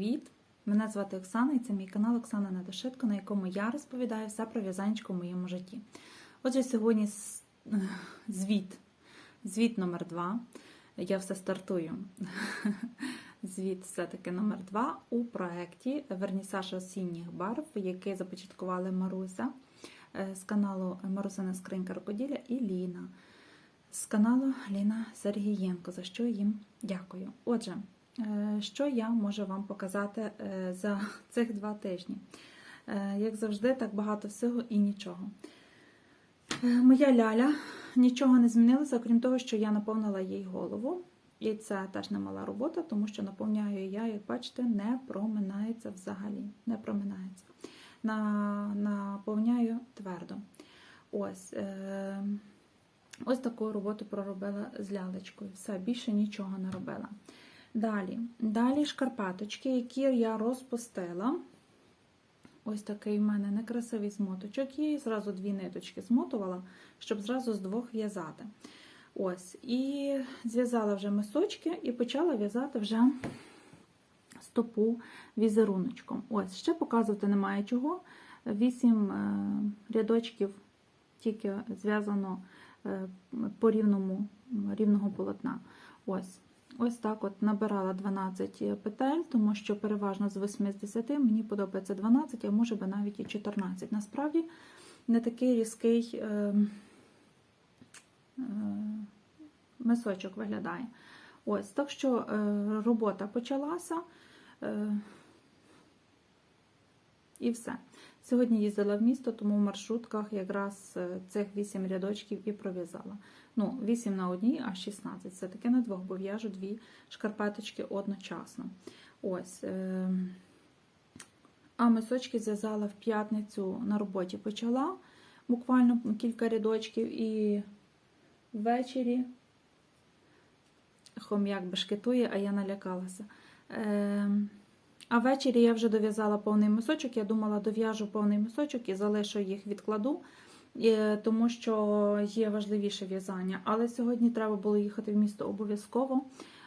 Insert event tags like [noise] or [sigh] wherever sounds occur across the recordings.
привіт! Мене звати Оксана і це мій канал Оксана Недошитко, на якому я розповідаю все про в'язанечко в моєму житті. Отже, сьогодні [laughs] звіт, звіт номер 2 Я все стартую. [laughs] Звіт все-таки номер 2 у проєкті Вернісаж осінніх барв, який започаткували Маруся е, з каналу Марусина Скринька Рукоділля і Ліна з каналу Ліна Сергієнко, за що їм дякую. Отже, що я можу вам показати е, за [laughs] цих два тижні? Е, Як завжди, так багато всього і нічого. Е, Моя ляля нічого не змінилося, окрім того, що я наповнила їй голову. І це теж немала робота, тому що наповняю я, як бачите, не проминається взагалі. Не проминається. На, наповняю твердо. Ось. Е, Ось таку роботу проробила з лялечкою. Все, більше нічого не робила. Далі, далі шкарпеточки, які я розпустила. Ось такий в мене некрасивий змоточок є. І зразу дві ниточки змотувала, щоб зразу з двох в'язати. Ось, і зв'язала вже мисочки і почала в'язати вже стопу візеруночком. Ось, ще показувати немає чого. Вісім е, рядочків тільки зв'язано е, по рівному рівного полотна. Ось. Ось так от набирала 12 петель, тому що переважно з 8 з 10 мені подобається 12, а може би навіть і 14. Насправді не такий різкий е, е, мисочок виглядає. Ось, так що е, робота почалася. Е, і все. Сьогодні їздила в місто, тому в маршрутках якраз е, цих 8 рядочків і пров'язала. Ну, 8 на одній, а 16. Це таки на двох, бо в'яжу дві шкарпеточки одночасно. Ось. е, А мисочки зв'язала в п'ятницю на роботі почала буквально кілька рядочків, і ввечері хом'як бешкетує, а я налякалася. А ввечері я вже дов'язала повний мисочок. Я думала, дов'яжу повний мисочок і залишу їх, відкладу, тому що є важливіше в'язання. Але сьогодні треба було їхати в місто обов'язково.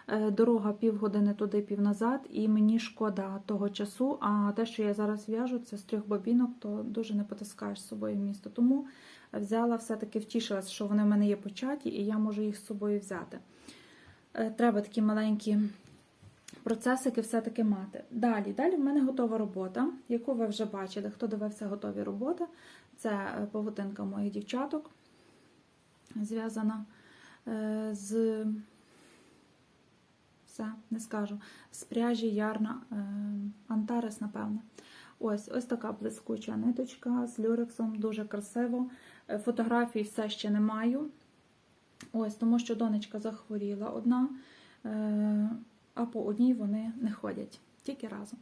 Е, Дорога півгодини туди, пів назад, і мені шкода того часу. А те, що я зараз в'яжу, це з трьох бобінок, то дуже не потаскаєш з собою в місто. Тому взяла все-таки втішилась, що вони в мене є початі, і я можу їх з собою взяти. Е, Треба такі маленькі процесики все-таки мати. Далі, далі в мене готова робота, яку ви вже бачили, хто дивився готові роботи. Це е, павутинка моїх дівчаток, зв'язана е, з все, не скажу, з пряжі ярна е, Антарес, напевне. Ось ось така блискуча ниточка з люрексом, дуже красиво. Фотографій все ще не маю. Ось, тому що донечка захворіла одна, а по одній вони не ходять, тільки разом.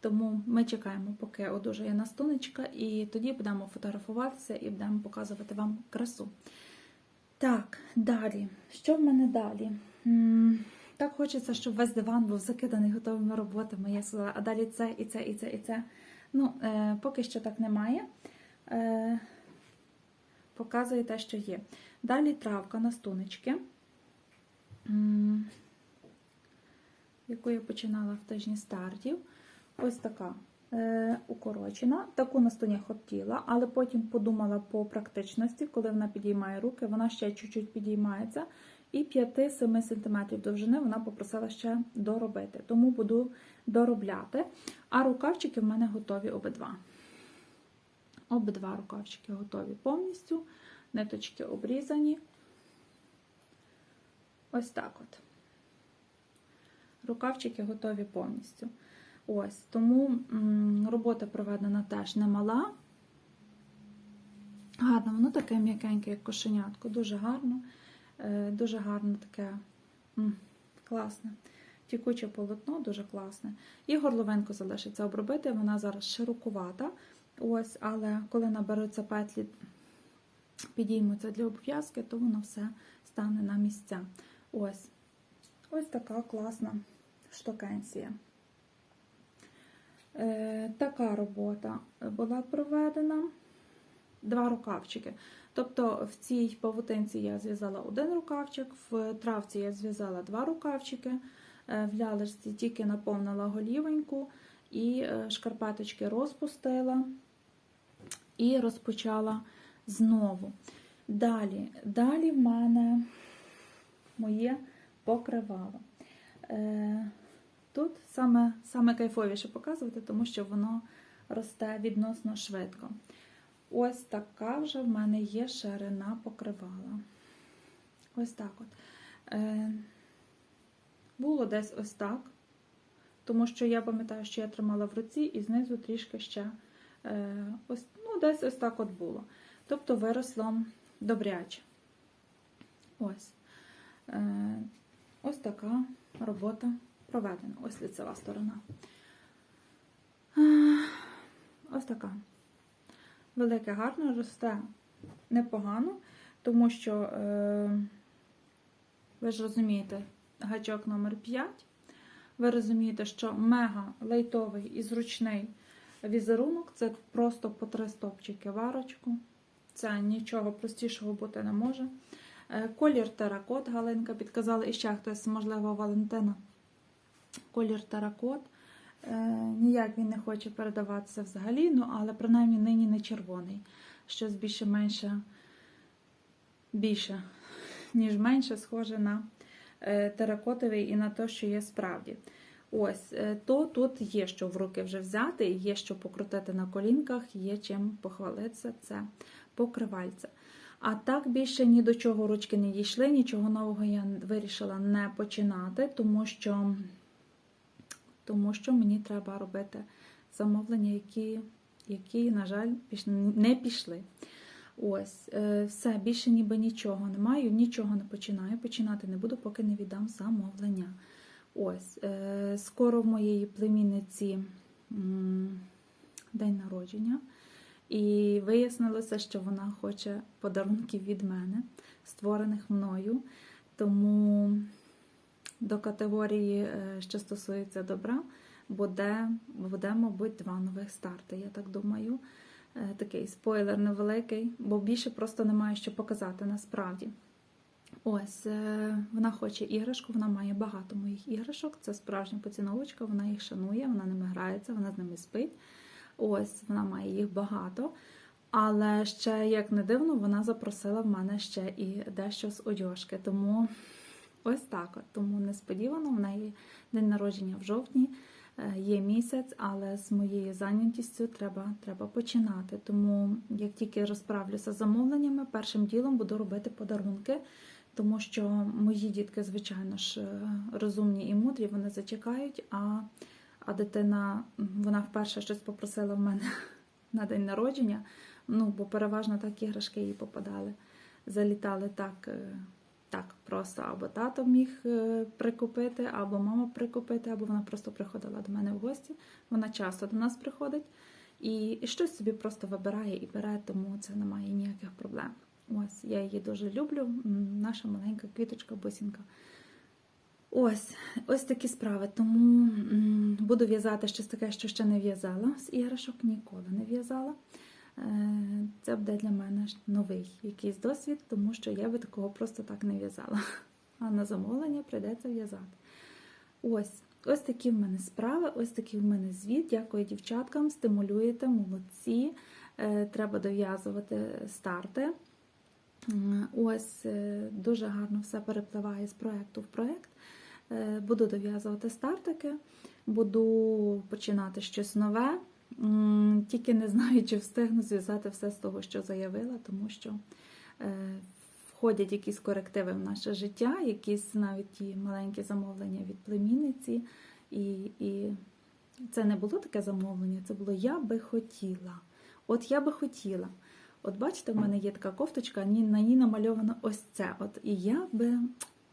Тому ми чекаємо, поки одужає настунечка, і тоді будемо фотографуватися і будемо показувати вам красу. Так, далі. Що в мене далі? Так хочеться, щоб весь диван був закиданий готовими роботами. Я сказала, а далі це, і це, і це, і це. Ну, е, поки що так немає. Е, показує те, що є. Далі травка на стунечки, яку я починала в тижні стартів. Ось така е, укорочена. Таку на стуні хотіла, але потім подумала по практичності, коли вона підіймає руки, вона ще чуть-чуть підіймається. І 5-7 см довжини вона попросила ще доробити. Тому буду доробляти. А рукавчики в мене готові обидва. Обидва рукавчики готові повністю. Ниточки обрізані. Ось так от. Рукавчики готові повністю. Ось, тому робота проведена теж немала. Гарно, воно таке м'якеньке, як кошенятко. Дуже гарно, е, дуже гарно таке класне. Тікуче полотно, дуже класне. І горловинку залишиться обробити. Вона зараз широкувата. Ось, але коли наберуться петлі, підіймуться для обв'язки, то воно все стане на місця. Ось. Ось така класна штукенція. Е, така робота була проведена. Два рукавчики. Тобто в цій павутинці я зв'язала один рукавчик, в травці я зв'язала два рукавчики, Е, В лялечці тільки наповнила голівеньку і е, шкарпеточки розпустила і розпочала знову. Далі, далі в мене моє покривало. Е, Тут саме, саме кайфовіше показувати, тому що воно росте відносно швидко. Ось така вже в мене є ширина покривала. Ось так от. Е, було десь ось так, тому що я пам'ятаю, що я тримала в руці і знизу трішки ще е, ось, ну, десь ось так от було. Тобто виросло добряче. Ось. Ось така робота проведена. Ось лицева сторона. Ось така. Велике гарно росте непогано, тому що, е, ви ж розумієте, гачок номер 5. Ви розумієте, що мега лайтовий і зручний візерунок це просто по три стопчики варочку. Це нічого простішого бути не може. Е, Колір теракот, Галинка підказала, і ще хтось, можливо, Валентина. Колір теракот. Е, Ніяк він не хоче передаватися взагалі, ну, але принаймні нині не червоний. Щось більше-менше більше, ніж менше, схоже на е, теракотовий і на те, що є справді. Ось, то тут є що в руки вже взяти, є що покрутити на колінках, є чим похвалитися, це покривальце. А так більше ні до чого ручки не дійшли, нічого нового я вирішила не починати, тому що, тому що мені треба робити замовлення, які, які на жаль, не пішли. Ось, е, все, більше ніби нічого не маю, нічого не починаю. Починати не буду, поки не віддам замовлення. Ось, е, скоро в моєї племінниці день народження. І вияснилося, що вона хоче подарунків від мене, створених мною. Тому до категорії, е, що стосується добра, буде, буде, мабуть, два нових старти. Я так думаю. Е, Такий спойлер невеликий, бо більше просто немає що показати насправді. Ось, е, вона хоче іграшку, вона має багато моїх іграшок. Це справжня поціновочка, вона їх шанує, вона ними грається, вона з ними спить. Ось, вона має їх багато. Але ще, як не дивно, вона запросила в мене ще і дещо з одяжки. Тому ось так. От. Тому несподівано в неї день народження в жовтні. Е, Є місяць, але з моєю зайнятістю треба, треба починати. Тому, як тільки розправлюся з замовленнями, першим ділом буду робити подарунки, тому що мої дітки, звичайно ж, е, розумні і мудрі, вони зачекають, а, а дитина вона вперше щось попросила в мене [laughs] на день народження. Ну, бо переважно так іграшки їй попадали. Залітали так. е, так, просто або тато міг е, прикупити, або мама прикупити, або вона просто приходила до мене в гості. Вона часто до нас приходить і, і щось собі просто вибирає і бере, тому це немає ніяких проблем. Ось, я її дуже люблю. Наша маленька квіточка бусінка. Ось, ось такі справи. Тому буду в'язати щось таке, що ще не в'язала. З іграшок ніколи не в'язала. Е, Це буде для мене новий якийсь досвід, тому що я би такого просто так не в'язала. А на замовлення прийдеться в'язати. Ось, ось такі в мене справи, ось такий в мене звіт. Дякую дівчаткам, стимулюєте, молодці. Е, Треба дов'язувати старти. М, Ось е, дуже гарно все перепливає з проєкту в проєкт. Е, Буду дов'язувати стартики, буду починати щось нове. Тільки не знаю, чи встигну зв'язати все з того, що заявила, тому що е, входять якісь корективи в наше життя, якісь навіть ті маленькі замовлення від племінниці. І, і це не було таке замовлення, це було я би хотіла. От я би хотіла. От бачите, в мене є така кофточка, на ній намальовано ось це. От і я би,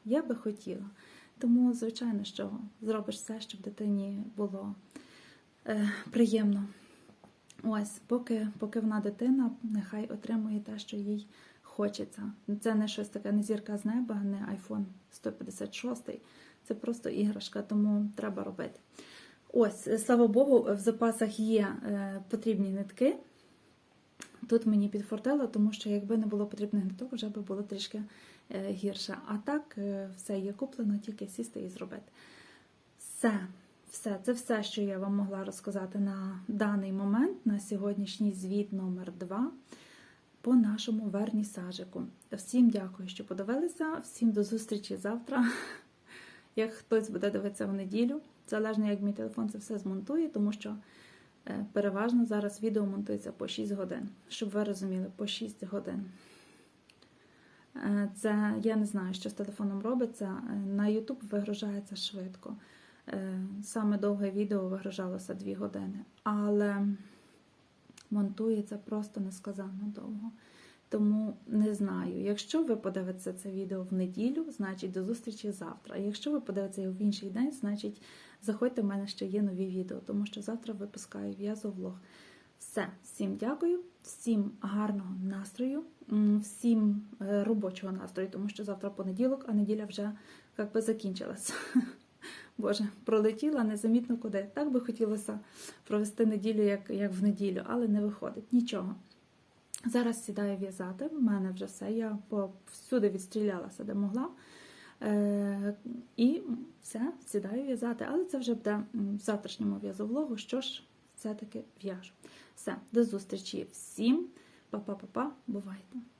я би хотіла. Тому, звичайно, що зробиш все, щоб дитині було е, приємно. Ось, поки, поки вона дитина, нехай отримує те, що їй хочеться. Це не щось таке, не зірка з неба, не iPhone 156. Це просто іграшка, тому треба робити. Ось, слава Богу, в запасах є е, потрібні нитки. Тут мені підфортело, тому що якби не було потрібних ниток, вже би було трішки е, гірше. А так, е, все є куплено, тільки сісти і зробити. Все, все, це все, що я вам могла розказати на даний момент, на сьогоднішній звіт номер 2 по нашому вернісажику. Всім дякую, що подивилися. Всім до зустрічі завтра. [laughs] Як хтось буде дивитися в неділю, залежно як мій телефон це все змонтує, тому що переважно зараз відео монтується по 6 годин. Щоб ви розуміли, по 6 годин. Е, Це я не знаю, що з телефоном робиться. Е, На YouTube вигружається швидко. Е, Саме довге відео вигружалося 2 години, але монтується просто несказанно довго. Тому не знаю. Якщо ви подивитеся це відео в неділю, значить до зустрічі завтра. А якщо ви подивитеся його в інший день, значить заходьте, в мене ще є нові відео, тому що завтра випускаю в'язовлог. Все, всім дякую, всім гарного настрою, всім е, робочого настрою, тому що завтра понеділок, а неділя вже як би закінчилась. [laughs] Боже, пролетіла незамітно куди. Так би хотілося провести неділю, як, як в неділю, але не виходить. Нічого. Зараз сідаю в'язати, в мене вже все. Я всюди відстрілялася, де могла. Е, і все, сідаю в'язати. Але це вже буде в завтрашньому в'язовлогу. Що ж, все-таки в'яжу. Все, до зустрічі всім. Па-па-па-па, бувайте!